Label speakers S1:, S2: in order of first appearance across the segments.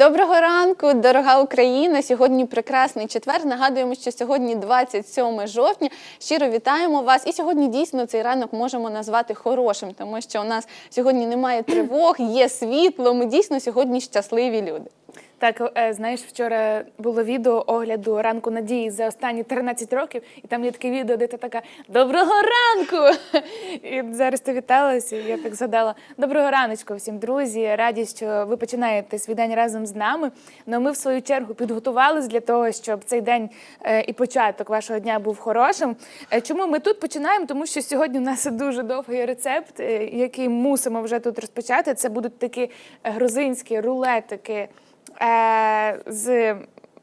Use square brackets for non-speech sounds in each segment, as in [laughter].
S1: Доброго ранку, дорога Україна. Сьогодні прекрасний четвер. Нагадуємо, що сьогодні 27 жовтня. Щиро вітаємо вас. І сьогодні дійсно цей ранок можемо назвати хорошим, тому що у нас сьогодні немає тривог, є світло. Ми дійсно сьогодні щасливі люди.
S2: Так, е, знаєш, вчора було відео огляду ранку надії за останні 13 років, і там є таке відео, де ти така Доброго ранку! І зараз ти віталася, і я так згадала Доброго раночку всім друзі. Раді, що ви починаєте свій день разом з нами. Ну ми в свою чергу підготувалися для того, щоб цей день е, і початок вашого дня був хорошим. Е, Чому ми тут починаємо? Тому що сьогодні у нас дуже довгий рецепт, який мусимо вже тут розпочати. Це будуть такі грузинські рулетики е, з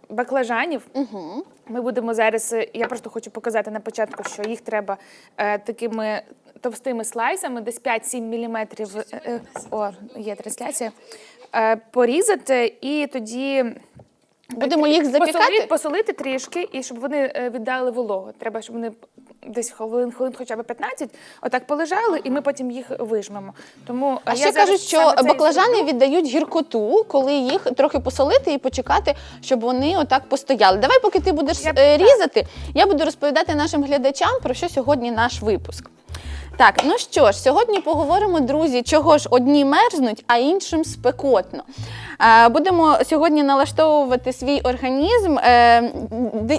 S2: баклажанів.
S1: Угу.
S2: Ми будемо зараз. е, Я просто хочу показати на початку, що їх треба е, такими товстими слайсами, десь 5-7 міліметрів. е, е, О, є трансляція. Е, порізати і тоді.
S1: Будемо їх запікати?
S2: Посолити, посолити трішки, і щоб вони е, віддали вологу. Треба, щоб вони десь хвилин, хвилин хоча б 15, отак полежали, і ми потім їх вижмемо. Тому
S1: А
S2: я
S1: ще кажуть, що баклажани віддають гіркоту, коли їх трохи посолити і почекати, щоб вони отак постояли. Давай, поки ти будеш
S2: Я-
S1: е,
S2: так.
S1: різати, я буду розповідати нашим глядачам про що сьогодні наш випуск. Так, ну що ж, сьогодні поговоримо, друзі, чого ж одні мерзнуть, а іншим спекотно. Е, Будемо сьогодні налаштовувати свій організм е,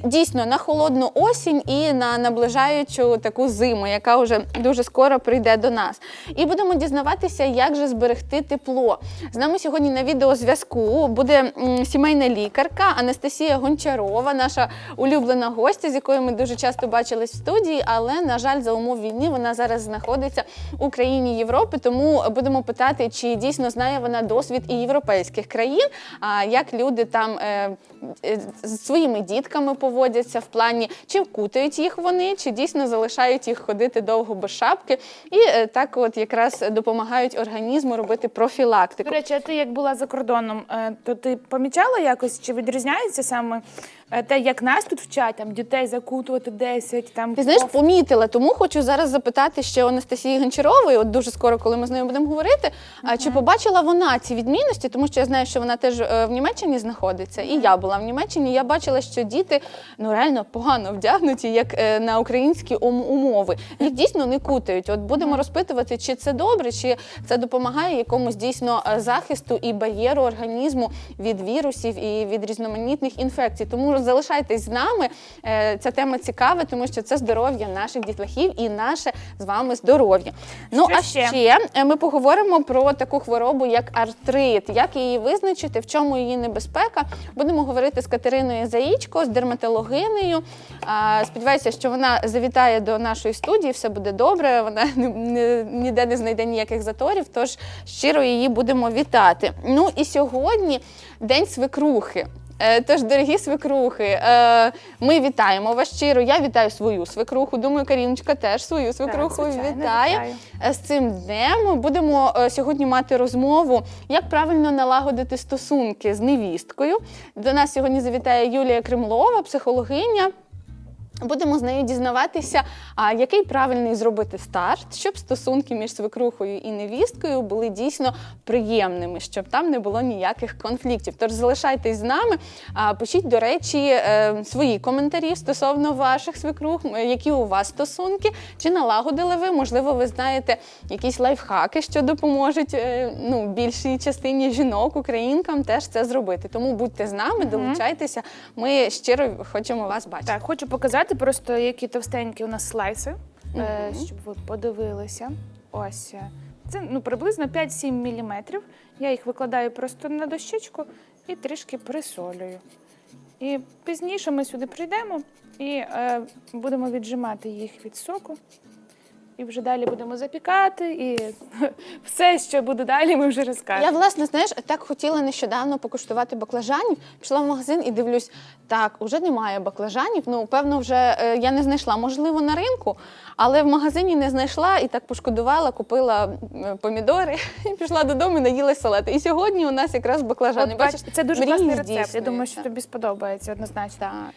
S1: дійсно на холодну осінь і на наближаючу таку зиму, яка вже дуже скоро прийде до нас. І будемо дізнаватися, як же зберегти тепло. З нами сьогодні на відеозв'язку буде сімейна лікарка Анастасія Гончарова, наша улюблена гостя, з якою ми дуже часто бачились в студії, але на жаль, за умов війни вона зараз знаходиться у країні Європи. Тому будемо питати, чи дійсно знає вона досвід і європейських країн, а як люди там е, е, з своїми дітками поводяться в плані, чи вкутають їх вони, чи дійсно залишають їх ходити довго без шапки, і е, так, от якраз допомагають організму робити профілактику.
S2: До речі, а ти як була за кордоном, то ти помічала якось, чи відрізняється саме е, те, як нас тут вчать, там дітей закутувати 10, там
S1: Ти знаєш, помітила, тому хочу зараз запитати ще у Анастасії Гончарової, от дуже скоро, коли ми з нею будемо говорити. а Чи побачила вона ці відмінності? Тому що я знаю, що вона теж е, в Німеччині знаходиться, і я була в Німеччині. Я бачила, що діти ну реально погано вдягнуті, як е, на українські ум- умови. Їх дійсно не кутають. От будемо розпитувати, чи це добре, чи це допомагає якомусь дійсно е, захисту і бар'єру організму від вірусів і від різноманітних інфекцій. Тому залишайтесь з нами. Е, Ця тема цікава, тому що це здоров'я наших дітлахів і наше з вами здоров'я. Ну а
S2: ще?
S1: е, ми поговоримо про таку хворобу, як артрит, як її визначити, в чому її небезпека. Будемо говорити з Катериною Заїчко, з дерматологинею. Сподіваюся, що вона завітає до нашої студії, все буде добре. Вона ні- ні- ніде не знайде ніяких заторів. Тож щиро її будемо вітати. Ну і сьогодні день свекрухи. Е, Тож, дорогі свекрухи, е, ми вітаємо вас щиро. Я вітаю свою свекруху. Думаю, Каріночка теж свою свекруху
S2: звичайно,
S1: вітає.
S2: вітаю.
S1: Е, З цим днем будемо сьогодні мати розмову, як правильно налагодити стосунки з невісткою. До нас сьогодні завітає Юлія Кремлова, психологиня. Будемо з нею дізнаватися, а який правильний зробити старт, щоб стосунки між свекрухою і невісткою були дійсно приємними, щоб там не було ніяких конфліктів. Тож залишайтесь з нами. А пишіть, до речі, е, свої коментарі стосовно ваших свекрух, які у вас стосунки, чи налагодили ви, можливо, ви знаєте якісь лайфхаки, що допоможуть е, ну, більшій частині жінок, українкам теж це зробити. Тому будьте з нами, долучайтеся. Ми щиро хочемо вас бачити.
S2: Так, хочу показати просто, які товстенькі у нас слайси, е, щоб ви подивилися. Ось. е, Це ну, приблизно 5-7 міліметрів. Я їх викладаю просто на дощечку і трішки присолюю. І пізніше ми сюди прийдемо і е, будемо віджимати їх від соку. І вже далі будемо запікати, і [laughs] все, що буде далі, ми вже розкажемо.
S1: Я, власне, знаєш, так хотіла нещодавно покуштувати баклажанів. Пішла в магазин і дивлюсь, так, уже немає баклажанів. Ну, певно, вже е, я не знайшла, можливо, на ринку, але в магазині не знайшла і так пошкодувала, купила е, помідори [laughs] і пішла додому, і наїлась салати. І сьогодні у нас якраз баклажани.
S2: От,
S1: Бачиш,
S2: це дуже класний рецепт. Я думаю, що тобі сподобається однозначно.
S1: Так.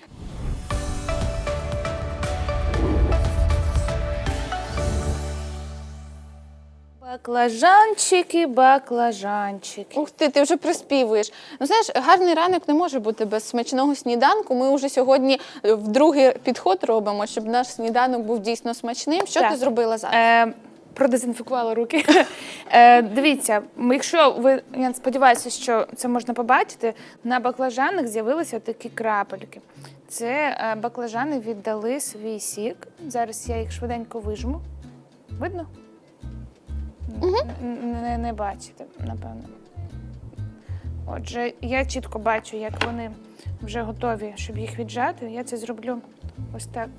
S2: Баклажанчики, баклажанчики.
S1: Ух ти, ти вже приспівуєш. Ну знаєш, гарний ранок не може бути без смачного сніданку. Ми вже сьогодні е, в другий підход робимо, щоб наш сніданок був дійсно смачним. Що
S2: Так.
S1: ти зробила зараз?
S2: Е, продезінфікувала руки. [laughs] Е, дивіться, якщо ви, я сподіваюся, що це можна побачити, на баклажанах з'явилися такі крапельки. Це е, баклажани віддали свій сік. Зараз я їх швиденько вижму. Видно? Н- Не, не бачите, напевно. Отже, я чітко бачу, як вони вже готові, щоб їх віджати. Я це зроблю ось так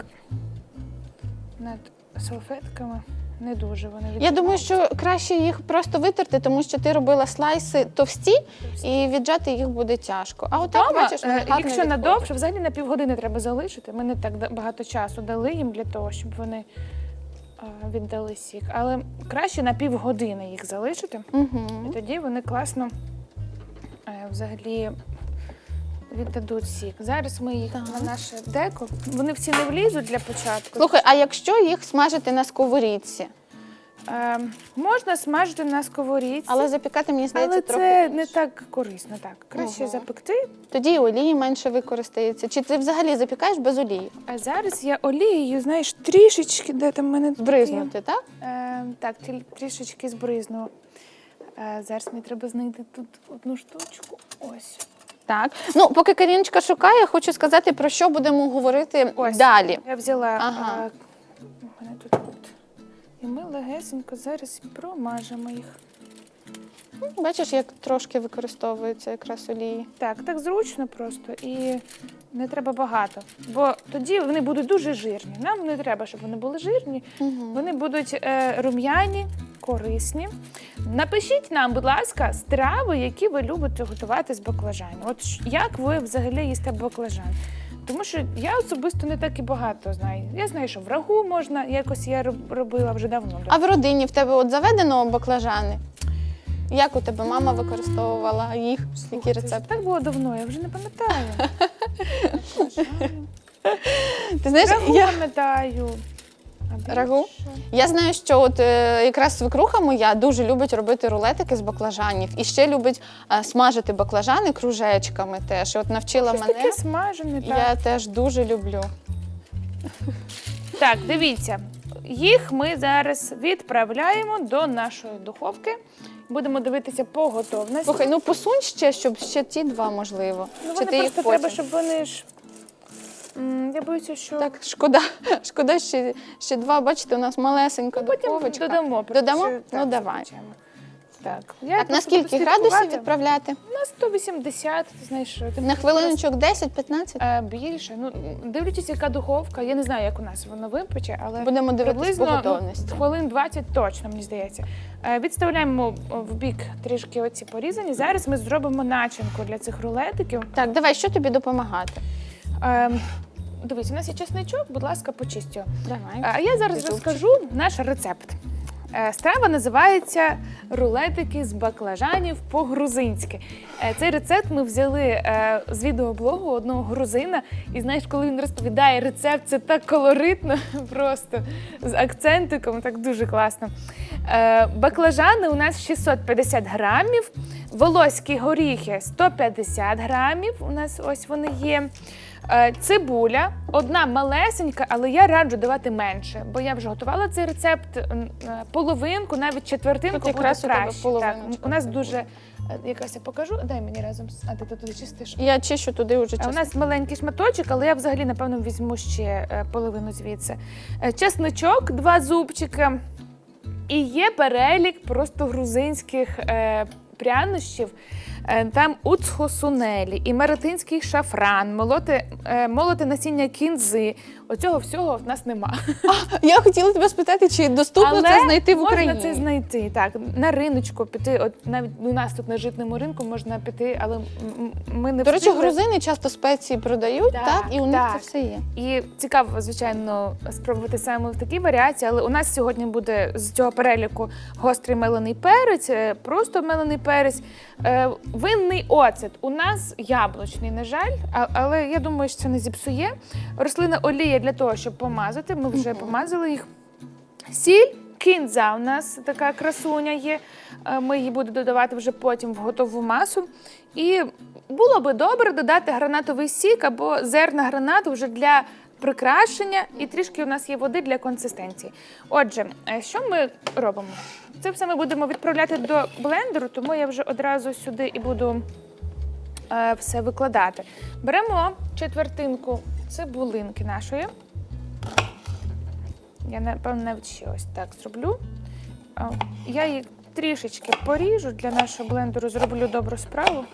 S2: над салфетками. Не дуже вони
S1: Я думаю, що краще їх просто витерти, тому що ти робила слайси товсті, і віджати їх буде тяжко. А отак,
S2: Вдома,
S1: бачиш,
S2: е, якщо надовше, взагалі на півгодини треба залишити. Ми не так багато часу дали їм для того, щоб вони віддали сік. Але краще на півгодини їх залишити,
S1: Угу.
S2: і тоді вони класно е, взагалі віддадуть сік. Зараз ми їх
S1: Так.
S2: на наше деко. Вони всі не влізуть для початку.
S1: Слухай, а якщо їх смажити на сковорідці,
S2: Е, можна смажити на сковорідці,
S1: але запікати, мені здається,
S2: але
S1: трохи
S2: це
S1: інше.
S2: не так корисно. Так, краще
S1: Ага.
S2: запекти.
S1: тоді і олії менше використається. Чи ти взагалі запікаєш без олії?
S2: А зараз я олією, знаєш, трішечки, де там в мене?
S1: Збризнути, так?
S2: Е, так, тіль- трішечки збризну. Е, зараз мені треба знайти тут одну штучку. Ось.
S1: Так. Ну, поки Каріночка шукає, хочу сказати, про що будемо говорити
S2: Ось.
S1: далі.
S2: Я взяла.
S1: Ага.
S2: Е, у мене тут. І ми легесенько зараз промажемо їх.
S1: Бачиш, як трошки використовується якраз олії.
S2: Так, так зручно просто і не треба багато. Бо тоді вони будуть дуже жирні. Нам не треба, щоб вони були жирні. Вони будуть е, рум'яні, корисні. Напишіть нам, будь ласка, страви, які ви любите готувати з баклажанів. От ш- як ви взагалі їсте баклажан? Тому що я особисто не так і багато знаю. Я знаю, що в рагу можна, якось я робила вже давно.
S1: А в родині в тебе от заведено баклажани? Як у тебе мама використовувала їх? Які рецепти?
S2: Так було давно, я вже не пам'ятаю. [laughs]
S1: Ти знаєш, я,
S2: пам'ятаю.
S1: Рагу? я знаю, що от е, якраз свекруха моя дуже любить робити рулетики з баклажанів і ще любить е, смажити баклажани кружечками теж. І от навчила
S2: Щось
S1: мене.
S2: таке смажене, так.
S1: Я теж дуже люблю.
S2: Так, дивіться. Їх ми зараз відправляємо до нашої духовки. Будемо дивитися по готовності.
S1: Слухай, ну посунь ще, щоб ще ті два можливо.
S2: ну,
S1: Чи
S2: вони
S1: ти їх
S2: просто
S1: потім?
S2: треба, щоб вони ж. Я боюся, що
S1: Так, шкода, [laughs] шкода, ще, ще два. Бачите, у нас малесенька
S2: Ну, потім
S1: духовочка.
S2: додамо.
S1: Додамо?
S2: Чи-
S1: Ну,
S2: так,
S1: давай.
S2: звичайно. Так, я
S1: Так, на
S2: просто
S1: скільки градусів
S2: слідкувати.
S1: відправляти?
S2: На 180, ти знаєш, що
S1: На хвилиночок 10-15?
S2: Е, Більше. Ну, дивлячись, яка духовка. Я не знаю, як у нас воно випече, але
S1: Будемо дивитися по
S2: приблизно
S1: готовності.
S2: ну, хвилин 20 точно, мені здається. Е, Відставляємо в бік трішки оці порізані. Зараз ми зробимо начинку для цих рулетиків.
S1: Так, давай, що тобі допомагати?
S2: Е, Дивись, у нас є чесничок, будь ласка, почисть його.
S1: Давай.
S2: А я зараз
S1: Зубчик.
S2: розкажу наш рецепт. Е, Страва називається рулетики з баклажанів по-грузинськи. Е, Цей рецепт ми взяли е, з відеоблогу одного грузина. І знаєш, коли він розповідає рецепт, це так колоритно, [laughs] просто з акцентиком, так дуже класно. Е, Баклажани у нас 650 грамів, волоські горіхи 150 грамів. У нас ось вони є. Е, Цибуля, одна малесенька, але я раджу давати менше, бо я вже готувала цей рецепт е, половинку, навіть четвертинку
S1: Тут
S2: буде
S1: якраз у
S2: краще. Так, у нас дуже е, якась я покажу. Дай мені разом з а ти туди чистиш.
S1: Я чищу туди вже
S2: А у нас маленький шматочок, але я взагалі напевно візьму ще половину звідси. Чесничок, два зубчики. І є перелік просто грузинських прянощів. Е, Там уцхосунелі, і меретинський шафран, молоте, молоте насіння кінзи. Оцього всього в нас нема. [laughs]
S1: Я хотіла тебе спитати, чи доступно це знайти в
S2: можна
S1: Україні?
S2: це знайти. Так, на риночку піти. От навіть у нас тут на житному ринку можна піти, але ми не
S1: До речі,
S2: встигли.
S1: грузини часто спеції продають, так,
S2: Так,
S1: і у них
S2: так.
S1: це все є.
S2: І цікаво, звичайно, спробувати саме в такій варіації, але у нас сьогодні буде з цього переліку гострий мелений перець, е, просто мелений перець, е, винний оцет. У нас яблучний, на жаль, а- але я думаю, що це не зіпсує. Рослина олія для того, щоб помазати. Ми вже помазали їх. Сіль, кінза у нас така красуня є. Е, Ми її будемо додавати вже потім в готову масу. І було би добре додати гранатовий сік або зерна гранату вже для прикрашення, і трішки у нас є води для консистенції. Отже, е, що ми робимо? Це все ми будемо відправляти до блендеру, тому я вже одразу сюди і буду е, все викладати. Беремо четвертинку цибулинки нашої. Я напевно навіть ще ось так зроблю. Я її трішечки поріжу для нашого блендеру, зроблю добру справу,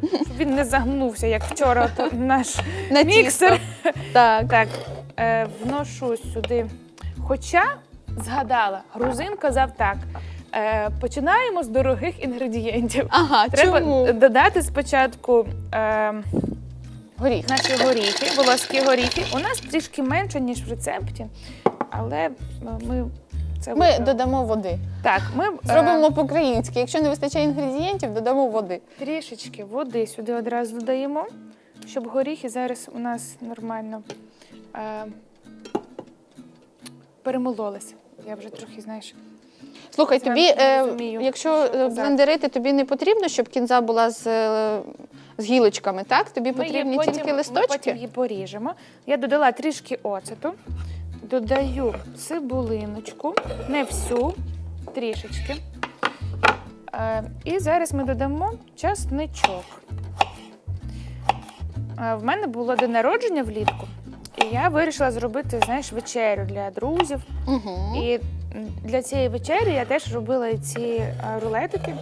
S2: щоб він не загнувся, як вчора то наш [laughs]
S1: На
S2: міксер.
S1: Так.
S2: Так, е, вношу сюди. Хоча згадала, грузин казав так: е, починаємо з дорогих інгредієнтів.
S1: Ага,
S2: Треба
S1: чому?
S2: додати спочатку е,
S1: Горіх.
S2: наші горіхи, волоські горіхи. У нас трішки менше, ніж в рецепті, але е, ми це
S1: Ми
S2: виправимо.
S1: додамо води.
S2: Так, ми е,
S1: Зробимо по-українськи. Якщо не вистачає інгредієнтів, додамо води.
S2: трішечки води сюди одразу додаємо, щоб горіхи зараз у нас нормально е, перемололися. Я вже трохи, знаєш.
S1: Слухай, тобі, е,
S2: розумію,
S1: якщо
S2: що
S1: е,
S2: казати.
S1: блендерити, тобі не потрібно, щоб кінза була з, е, з гілочками, так? Тобі
S2: Ми її
S1: потрібні
S2: потім-
S1: тільки
S2: Ми
S1: листочки?
S2: потім її поріжемо. Я додала трішки оцету, додаю цибулиночку, не всю, трішечки. Е, і зараз ми додамо часничок. Е, в мене було день народження влітку, і я вирішила зробити, знаєш, вечерю для друзів.
S1: Угу.
S2: І для цієї вечері я теж робила ці е, рулетики.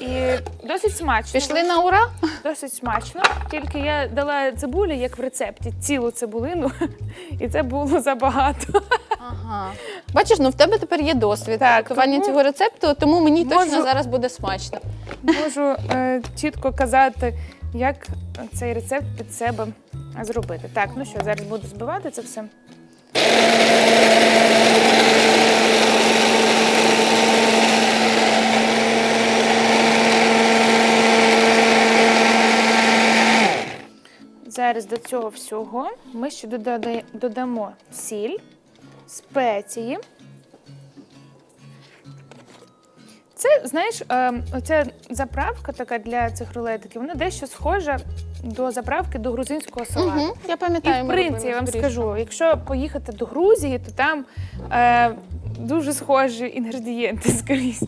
S2: І досить смачно.
S1: Пішли на ура?
S2: Досить смачно. Тільки я дала цибулі, як в рецепті, цілу цибулину, [laughs] і це було забагато.
S1: Ага. Бачиш, ну в тебе тепер є досвід
S2: Так,
S1: готування
S2: тому-
S1: цього рецепту, тому мені точно
S2: Можу-
S1: зараз буде смачно.
S2: Можу е, чітко казати, як цей рецепт під себе зробити. Так, ну що, зараз буду збивати це все. Зараз до цього всього ми ще додамо сіль, спеції. Це, знаєш, е, оця заправка така для цих рулетиків, вона дещо схожа до заправки до грузинського салату.
S1: Угу. Я
S2: І
S1: пам'ятаю,
S2: в принципі, я вам
S1: з
S2: скажу, якщо поїхати до Грузії, то там е, дуже схожі інгредієнти [laughs] скрізь.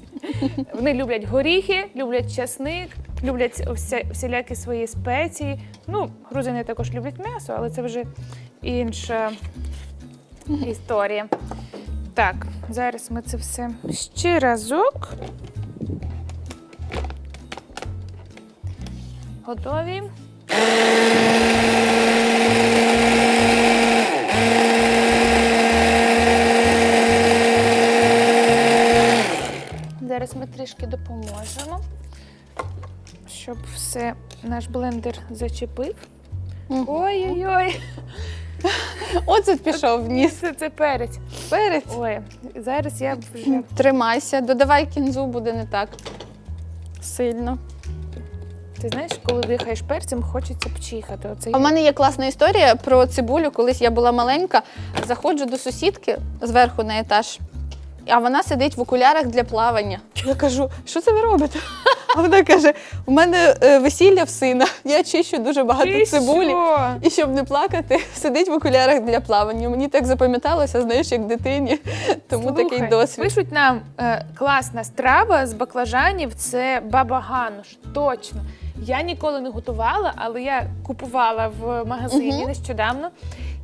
S2: Вони люблять горіхи, люблять часник, люблять вся, всілякі свої спеції. Ну, грузини також люблять м'ясо, але це вже інша історія. Так, зараз ми це все ще разок. Готові. Зараз ми трішки допоможемо, щоб все наш блендер зачепив. Ой-ой-ой,
S1: Оцет пішов вниз.
S2: це, це перець.
S1: Перець.
S2: Ой, зараз я вже
S1: Тримайся, додавай кінзу, буде не так сильно.
S2: Ти знаєш, коли дихаєш перцем, хочеться пчихати. Оце
S1: в мене є класна історія про цибулю. Колись я була маленька, заходжу до сусідки зверху на етаж, а вона сидить в окулярах для плавання. Я кажу, що це ви робите? А вона каже: у мене е, весілля в сина, я чищу дуже багато
S2: Ти
S1: цибулі.
S2: що?
S1: І щоб не плакати, [laughs] сидить в окулярах для плавання. Мені так запам'яталося, знаєш, як дитині. Тому такий
S2: Слухай,
S1: досвід.
S2: Пишуть нам е, класна страва з баклажанів це баба гануш. Точно. Я ніколи не готувала, але я купувала в магазині нещодавно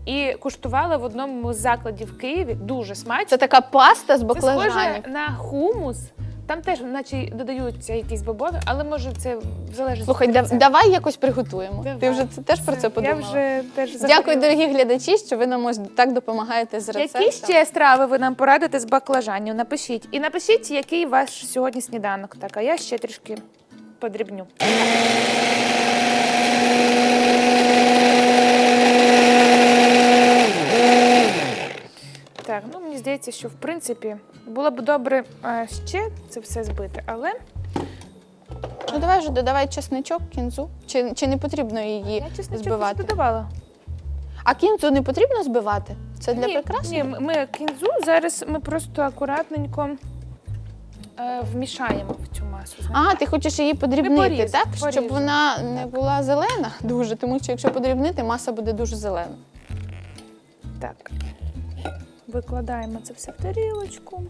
S2: і куштувала в одному з закладів в Києві. Дуже смачно.
S1: Це така паста з
S2: Це
S1: баклажанів.
S2: схоже на хумус. Там теж, наче додаються якісь бобові, але може це залежить
S1: Слухай, да-
S2: рецепту.
S1: давай якось приготуємо. Ти вже це теж про це подумала.
S2: Я вже теж
S1: Дякую,
S2: захотіла.
S1: дорогі глядачі, що ви нам ось так допомагаєте з рецептом.
S2: Які ще страви ви нам порадите з баклажанів? Напишіть. І напишіть, який ваш сьогодні сніданок. Так, а я ще трішки подрібню. Так, ну мені здається, що в принципі було б добре е, ще це все збити, але
S1: Ну давай вже додавай чесничок, кінзу. Чи, чи не потрібно її
S2: я чесно
S1: збивати?
S2: додавала.
S1: А кінзу не потрібно збивати? Це для
S2: ні,
S1: прикрашення?
S2: Ні, ми- кінзу зараз ми просто акуратненько е, вмішаємо в цю масу. знаєш.
S1: А, ти хочеш її подрібнити,
S2: порізати,
S1: так? Щоб вона не була зелена дуже, тому що якщо подрібнити, маса буде дуже зелена.
S2: Так. Викладаємо це все в тарілочку.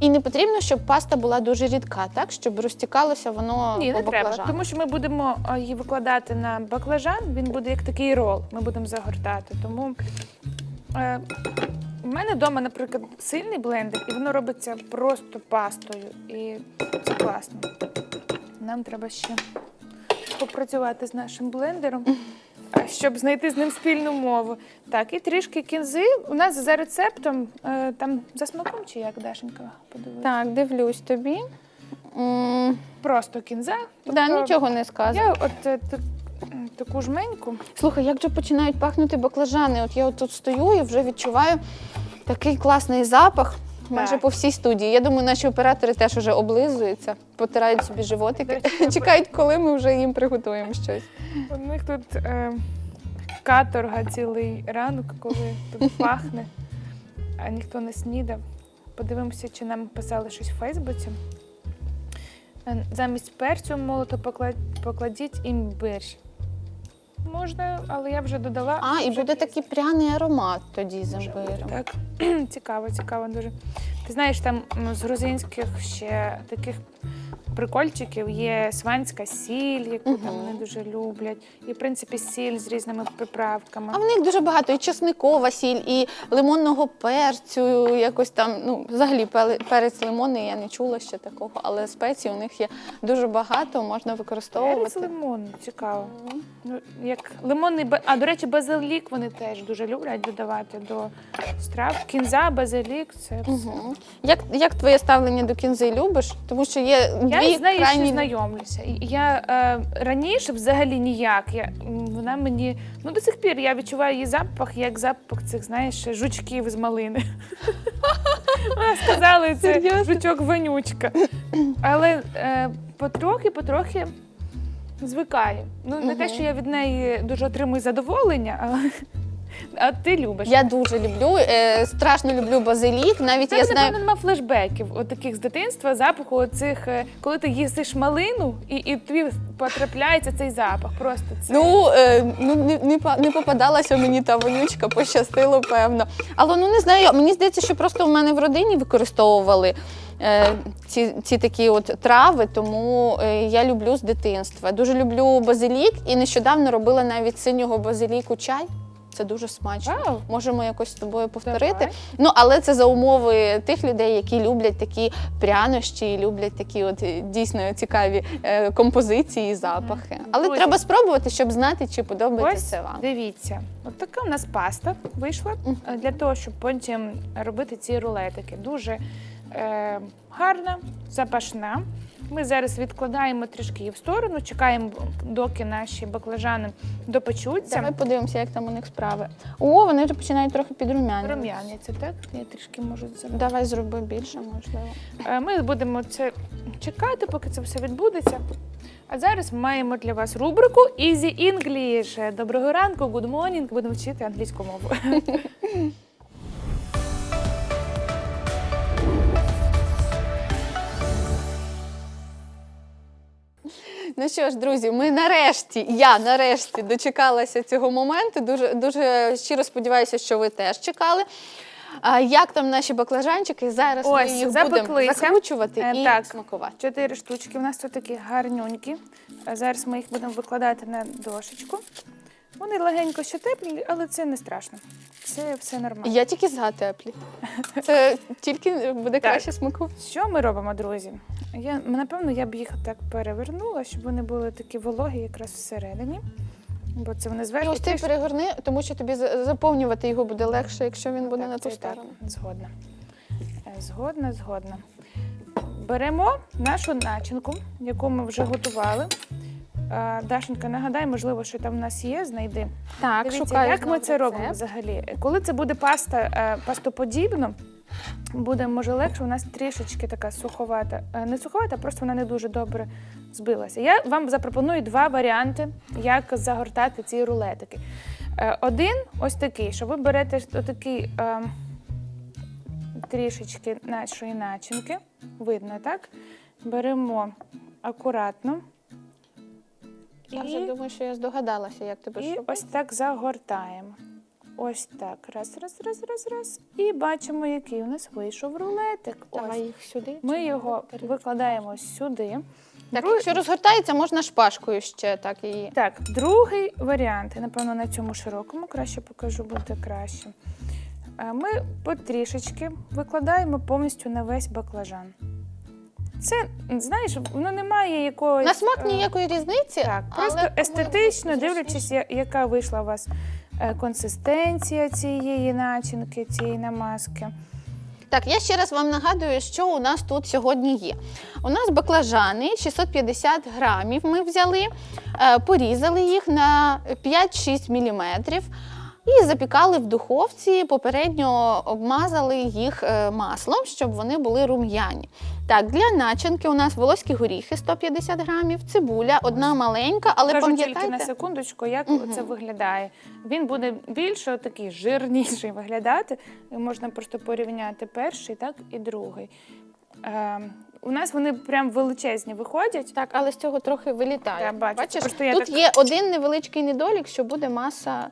S1: І не потрібно, щоб паста була дуже рідка, так? Щоб розтікалося воно
S2: Ні,
S1: по
S2: не треба,
S1: баклажану.
S2: тому що ми будемо а, її викладати на баклажан, він буде як такий рол. Ми будемо загортати. Тому е, в мене вдома, наприклад, сильний блендер, і воно робиться просто пастою. І це класно. Нам треба ще попрацювати з нашим блендером, щоб знайти з ним спільну мову. Так, і трішки кінзи. У нас за рецептом, е, там за смаком чи як, Дашенька, подивись.
S1: Так, дивлюсь тобі. М,
S2: Просто кінза.
S1: да,
S2: Тобто
S1: нічого не сказано.
S2: Я от е, так- таку жменьку.
S1: Слухай, як же починають пахнути баклажани? От я от тут стою і вже відчуваю такий класний запах. Майже
S2: Так.
S1: по всій студії. Я думаю, наші оператори теж вже облизуються, потирають собі животики, [laughs] чекають, коли ми вже їм приготуємо щось.
S2: У них тут е, каторга цілий ранок, коли тут [laughs] пахне, а ніхто не снідав. Подивимося, чи нам писали щось в Фейсбуці. Е, Замість перцю молото покла- покладіть імбир. Можна, але я вже додала.
S1: А, і
S2: вже
S1: буде такий пряний аромат тоді з імбирем.
S2: Так, [clears throat] цікаво, цікаво дуже. Ти знаєш, там м, з грузинських ще таких прикольчиків є сванська сіль, яку там вони дуже люблять. І, в принципі, сіль з різними приправками.
S1: А в них дуже багато і чесникова сіль, і лимонного перцю, якось там, ну, взагалі перець лимонний я не чула ще такого, але спецій у них є дуже багато, можна використовувати.
S2: Перець лимонний, цікаво. Ну, як лимонний, а до речі, базилік вони теж дуже люблять додавати до страв. Кінза, базилік це все.
S1: Угу. Як, як твоє ставлення до кінзи любиш? Тому що є
S2: Я
S1: дві
S2: з нею ще знайомлюся. І Я е, раніше взагалі ніяк. Я, м, вона мені ну до сих пір я відчуваю її запах, як запах цих, знаєш, жучків з малини. [laughs] Вона сказала, це
S1: Серйозно?
S2: жучок вонючка. Але е, потрохи, потрохи звикаю. Ну не те, що я від неї дуже отримую задоволення, але а ти любиш.
S1: Я дуже люблю, е, страшно люблю базилік. Навіть
S2: Це,
S1: я знаю.
S2: напевно, нема флешбеків от таких з дитинства, запаху оцих, е, коли ти їсиш малину, і, і тобі потрапляється цей запах. Просто це.
S1: Ну, е, ну не, не, па- не попадалася мені та вонючка, пощастило, певно. Але ну не знаю, мені здається, що просто в мене в родині використовували е, ці, ці такі от трави, тому е, я люблю з дитинства. Дуже люблю базилік і нещодавно робила навіть з синього базиліку чай. Це дуже смачно.
S2: Вау.
S1: Можемо якось з тобою повторити.
S2: Давай.
S1: Ну, але це за умови тих людей, які люблять такі прянощі, люблять такі от е, дійсно цікаві е, композиції і запахи. Але
S2: Друзі.
S1: треба спробувати, щоб знати, чи
S2: Ось
S1: подобається це вам.
S2: дивіться, от така у нас паста вийшла е, для того, щоб потім робити ці рулетики. Дуже е, гарна, запашна. Ми зараз відкладаємо трішки її в сторону, чекаємо, доки наші баклажани допечуться.
S1: Давай подивимося, як там у них справи. О, вони вже починають трохи підрумянювати.
S2: Рум'яняться, так? Я трішки можу це.
S1: Давай зроби більше, можливо.
S2: Е, Ми будемо це чекати, поки це все відбудеться. А зараз ми маємо для вас рубрику Easy English. Доброго ранку, good morning. Будемо вчити англійську мову. [laughs]
S1: Ну що ж, друзі, ми нарешті, я нарешті дочекалася цього моменту. Дуже дуже щиро сподіваюся, що ви теж чекали. А як там наші баклажанчики? Зараз ми
S2: Ось,
S1: їх будемо
S2: запеклися.
S1: закручувати
S2: Е,
S1: і
S2: так.
S1: смакувати.
S2: Чотири штучки. У нас тут такі гарнюнькі. А Зараз ми їх будемо викладати на дошечку. Вони легенько ще теплі, але це не страшно. Це все нормально.
S1: Я тільки за теплі. [laughs] Це тільки буде краще смаку.
S2: Що ми робимо, друзі? Я, напевно, я б їх так перевернула, щоб вони були такі вологі якраз всередині. Бо це вони зверху.
S1: ось ти перегорни, тому що тобі заповнювати його буде легше, якщо він буде
S2: Так,
S1: на ту
S2: і так,
S1: сторону.
S2: Згодна. Е, Згодна, згодна. Беремо нашу начинку, яку ми вже готували. Е, Дашенька, нагадай, можливо, що там в нас є, знайди.
S1: Так,
S2: Дивіться,
S1: шукаю
S2: як ми
S1: знову
S2: це робимо
S1: рецепт.
S2: взагалі. Коли це буде паста е, пастоподібно, буде може легше. У нас трішечки така суховата. Е, Не суховата, просто вона не дуже добре збилася. Я вам запропоную два варіанти, як загортати ці рулетики. Е, Один ось такий, що ви берете отакий е, трішечки нашої начинки. Видно, так? Беремо акуратно.
S1: Я вже думаю, що я здогадалася, як будеш
S2: І ось так загортаємо. Ось так. Раз, раз, раз, раз, раз. І бачимо, який у нас вийшов рулетик. Ось.
S1: Їх сюди.
S2: Ми його викладаємо сюди.
S1: Так,
S2: Друг-
S1: якщо розгортається, можна шпажкою ще так її.
S2: Так, другий варіант. Я, напевно, на цьому широкому краще покажу, буде краще. Е, Ми потрішечки викладаємо повністю на весь баклажан. Це, знаєш, воно не має якогось.
S1: На смак
S2: е,
S1: ніякої різниці.
S2: Так, просто
S1: по-моєму,
S2: естетично, дивлячись, я- яка вийшла у вас е, консистенція цієї начинки, цієї намазки.
S1: Так, я ще раз вам нагадую, що у нас тут сьогодні є. У нас баклажани 650 грамів ми взяли, е, порізали їх на 5-6 міліметрів і запікали в духовці, попередньо обмазали їх е, маслом, щоб вони були рум'яні. Так, для начинки у нас волоські горіхи 150 грамів, цибуля, одна маленька, але
S2: Кажу тільки на
S1: пам'ятайте,
S2: секундочку, як
S1: Мгм.
S2: це виглядає. Він буде більше такий жирніший виглядати. І можна просто порівняти перший, так і другий. Е, у нас вони прям величезні виходять.
S1: Так, але з цього трохи вилітає.
S2: Я бачу,
S1: Бачиш,
S2: просто я
S1: тут
S2: так-
S1: є один невеличкий недолік, що буде маса,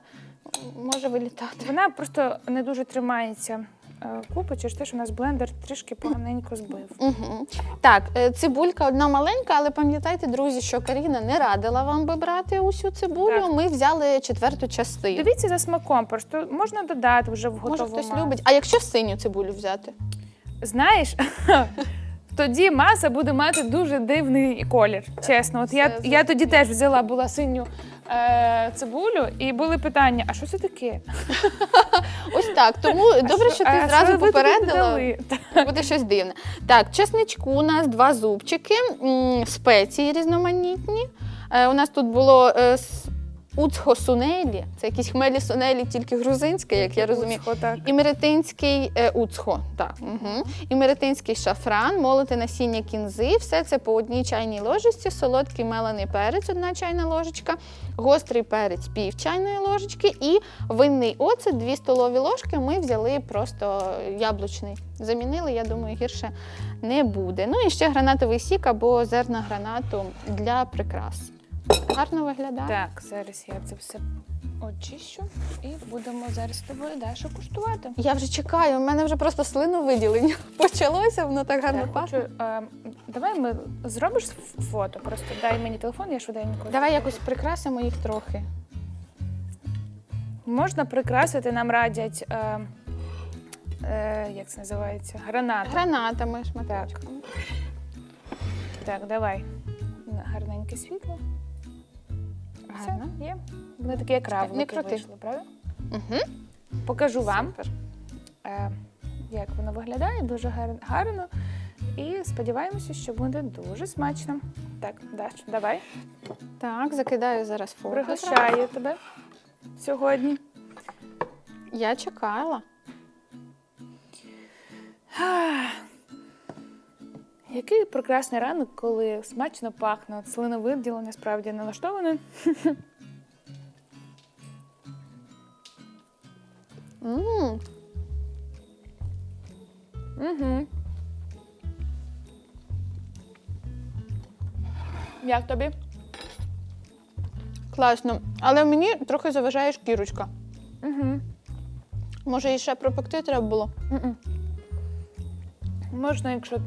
S1: може вилітати.
S2: Вона просто не дуже тримається е, купи, через те, що у нас блендер трішки поганенько збив.
S1: Угу. Так, е, цибулька одна маленька, але пам'ятайте, друзі, що Каріна не радила вам би брати усю цибулю.
S2: Так.
S1: Ми взяли четверту частину.
S2: Дивіться за смаком, просто можна додати вже в
S1: Може, хтось любить. А якщо синю цибулю взяти?
S2: Знаєш, [laughs] тоді маса буде мати дуже дивний колір. Чесно, от я, я тоді теж взяла була синю е, цибулю, і були питання: а що це таке? [laughs]
S1: Ось так. Тому добре, що ти
S2: А
S1: зразу
S2: що ви
S1: попередила. Буде щось дивне. Так, чесничку у нас два зубчики, м, спеції різноманітні. Е, у нас тут було е, с- уцхо сунелі, це якісь хмелі сунелі, тільки грузинське, як я розумію.
S2: Уцхо, так.
S1: Імеретинський е, уцхо, так. Угу. Імеретинський шафран, молоте насіння кінзи, все це по одній чайній ложечці, солодкий мелений перець, одна чайна ложечка, гострий перець, пів чайної ложечки і винний оцет, дві столові ложки. Ми взяли просто яблучний. Замінили, я думаю, гірше не буде. Ну і ще гранатовий сік або зерна гранату для прикрас. Гарно виглядає.
S2: Так, зараз я це все очищу і будемо зараз з тобою Даша куштувати.
S1: Я вже чекаю, у мене вже просто слиновиділення [laughs] почалося, воно так гарно
S2: Я
S1: пахне.
S2: хочу, е, давай ми зробиш фото, просто дай мені телефон, я швиденько.
S1: Давай якось прикрасимо їх трохи.
S2: Можна прикрасити, нам радять, е, е, як це називається? Гранат.
S1: Гранатами, шматочками.
S2: Так, давай. Гарненьке світло. Все,
S1: Гарно.
S2: є. Вони такі як равлики
S1: не крути.
S2: вийшли, правда?
S1: Угу.
S2: Покажу вам,
S1: Супер.
S2: е, як воно виглядає, дуже гар- гарно. І сподіваємося, що буде дуже смачно. Так, Даш, давай.
S1: Так, закидаю зараз фото.
S2: Пригощаю тебе сьогодні.
S1: Я чекала.
S2: Який прекрасний ранок, коли смачно пахне. Слиновиділення справді налаштоване. Угу. Як тобі?
S1: Класно. Але мені трохи заважає шкірочка.
S2: Угу.
S1: Може, її ще пропекти треба було.
S2: Можна, якщо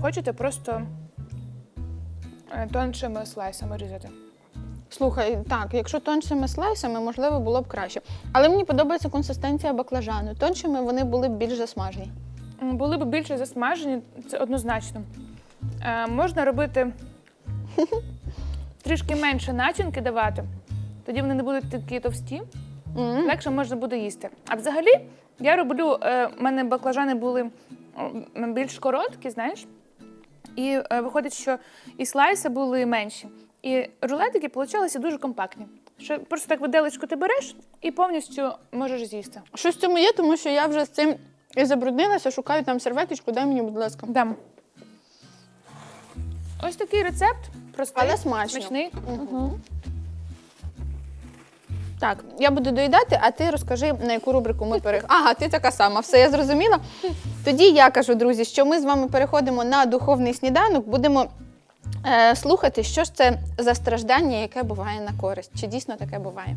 S2: хочете, просто е, тоншими слайсами різати.
S1: Слухай, так, якщо тоншими слайсами, можливо, було б краще. Але мені подобається консистенція баклажану. Тоншими вони були б більш засмажені.
S2: Були б більше засмажені, це однозначно. Е, можна робити [laughs] трішки менше начинки давати, тоді вони не будуть такі товсті,
S1: М.
S2: легше можна буде їсти. А взагалі, я роблю, е, в мене баклажани були більш короткі, знаєш, і е, виходить, що і слайси були менші. І рулетики получалися дуже компактні. Що просто так виделечку ти береш і повністю можеш з'їсти.
S1: Щось в цьому є, тому що я вже з цим І забруднилася, шукаю там серветочку, дай мені, будь ласка.
S2: Дам. Ось такий рецепт. Простий,
S1: Але смачно.
S2: смачний.
S1: Так, я буду доїдати, а ти розкажи, на яку рубрику ми переходимо. Ага, ти така сама, все, я зрозуміла. Тоді я кажу, друзі, що ми з вами переходимо на духовний сніданок, будемо е, слухати, що ж це за страждання, яке буває на користь. Чи дійсно таке буває?